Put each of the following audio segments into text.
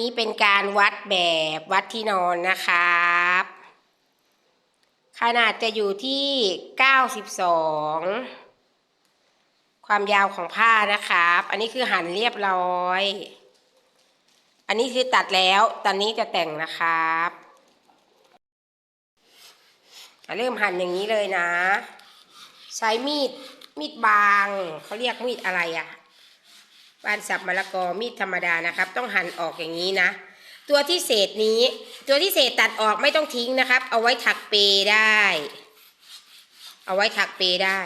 นี้เป็นการวัดแบบวัดที่นอนนะครับ ขนาดจะอยู่ที่ 92 ความยาวของผ้านะครับ อันนี้คือหั่นเรียบร้อย อันนี้คือตัดแล้ว ตอนนี้จะแต่งนะครับ เริ่มหั่นอย่างนี้เลยนะ ใช้มีดมีดบาง เขาเรียกมีดอะไรอะ บานสับมะละกอมีดธรรมดานะครับ ต้องหั่นออกอย่างนี้นะ ตัวที่เศษนี้ ตัวที่เศษตัดออกไม่ต้องทิ้งนะครับ เอาไว้ถักเปได้ เอาไว้ถักเปได้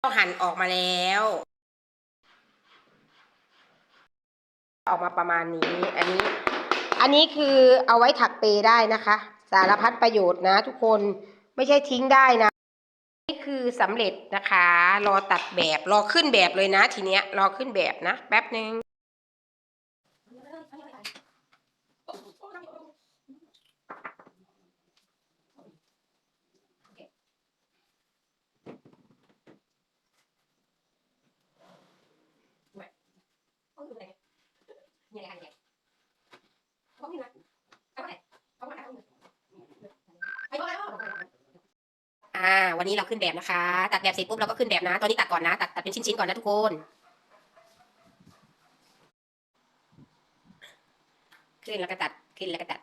ก็หั่นออกมาแล้ว ออกมาประมาณนี้ อันนี้ อันนี้คือเอาไว้ถักเปได้นะคะ สารพัดประโยชน์นะทุกคนไม่ใช่ทิ้งได้นะ คือสำเร็จนะคะ รอตัดแบบ รอขึ้นแบบเลยนะทีเนี้ย รอขึ้นแบบนะ แป๊บหนึ่ง อ่า วันนี้เราขึ้นแบบนะคะ ตัดแบบเสร็จปุ๊บเราก็ขึ้นแบบนะ ตอนนี้ตัดก่อนนะ ตัดตัดเป็นชิ้นๆก่อนนะทุกคน ขึ้นแล้วก็ตัด ขึ้นแล้วก็ตัด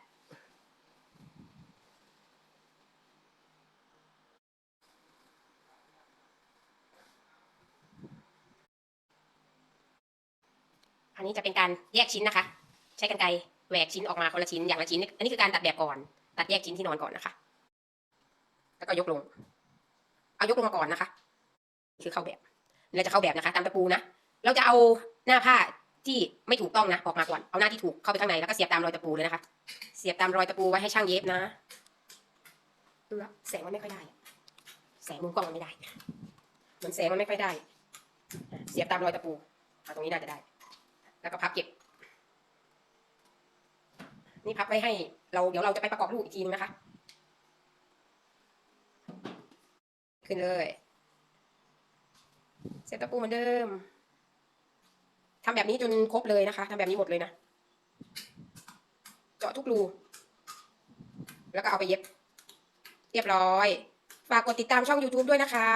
อันนี้จะเป็นการแยกชิ้นนะคะ ใช้กรรไกรแหวกชิ้นออกมาคนละชิ้นอย่างละชิ้น อันนี้คือการตัดแบบก่อน ตัดแยกชิ้นที่นอนก่อนนะคะ ก็ยกลง เอายกลงมาก่อนนะคะ คือเข้าแบบ เราจะเข้าแบบนะคะตามตะปูนะ เราจะเอาหน้าผ้าที่ไม่ถูกต้องนะออกมาก่อน เอาหน้าที่ถูกเข้าไปข้างในแล้วก็เสียบตามรอยตะปูเลยนะคะ เสียบตามรอยตะปูไว้ให้ช่างเย็บนะดูแลแสงมันไม่ค่อยได้ แสงมุมกล้องมันไม่ได้เหมือนแสงมันไม่ค่อยได้ เสียบตามรอยตะปูเอาตรงนี้น่าจะได้ แล้วก็พับเก็บ นี่พับไว้ให้ เราเดี๋ยวเราจะไปประกอบรูปอีกทีนึงนะคะ ขึ้นเลยเสียบตะปูเหมือนเดิมทำแบบนี้จนครบเลยนะคะทำแบบนี้หมดเลยนะ เจาะทุกรู แล้วก็เอาไปเย็บ เรียบร้อย ฝากกดติดตามช่อง YouTube ด้วยนะคะ